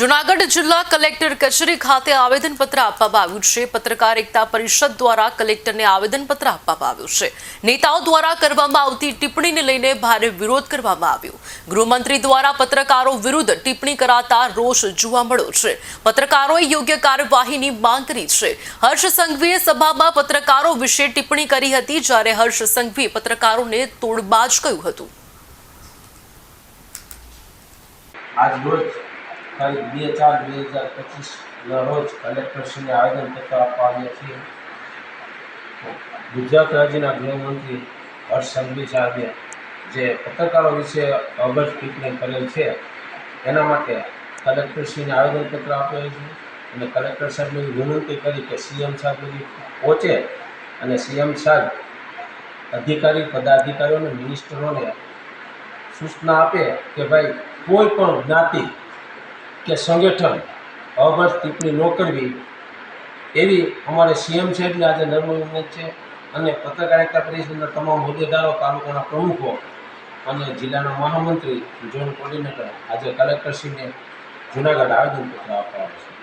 જુનાગઢ જિલ્લા કલેક્ટર કચેરી ખાતે આવેદનપત્ર આપવામાં આવ્યું છે. પત્રકાર એકતા પરિષદ દ્વારા કલેક્ટરને આવેદનપત્ર આપવામાં આવ્યું છે. નેતાઓ દ્વારા કરવામાં આવતી ટિપ્પણીને લઈને ભારે વિરોધ કરવામાં આવ્યો. ગૃહમંત્રી દ્વારા પત્રકારો વિરુદ્ધ ટિપ્પણી કરાતા રોષ જોવા મળ્યો છે. પત્રકારોએ યોગ્ય કાર્યવાહીની માંગ કરી છે. હર્ષ સંઘવીએ સભામાં પત્રકારો વિશે ટિપ્પણી કરી હતી, જ્યારે હર્ષ સંઘવીએ પત્રકારોને તોડબાજ કહ્યું હતું. આજ રોજ તારીખ બે ચાર બે હજાર પચીસના રોજ કલેક્ટરશ્રીને આવેદનપત્ર આપવા આવ્યા છીએ. ગુજરાત રાજ્યના ગૃહમંત્રી હર્ષ સંઘવી સાહેબે જે પત્રકારો વિશે અગર ટિપ્પણી કરેલ છે, એના માટે કલેક્ટરશ્રીને આવેદનપત્ર આપેલ છે અને કલેક્ટર સાહેબને વિનંતી કરી કે સીએમ સાહેબ સુધી પહોંચે અને સીએમ સાહેબ અધિકારી પદાધિકારીઓને મિનિસ્ટરોને સૂચના આપે કે ભાઈ કોઈ પણ જ્ઞાતિ કે સંગઠન અવગત ટિપ્પણી ન કરવી, એવી અમારે સીએમ સાહેબને આજે નર્મ વિનંતી છે અને પત્રકારિતા પરિષદના તમામ હોદ્દેદારો, તાલુકાના પ્રમુખો અને જિલ્લાના મહામંત્રી જોન કોર્ડિનેટર આજે કલેક્ટરશ્રીને જુનાગઢ આવેદનપત્ર આપવા છે.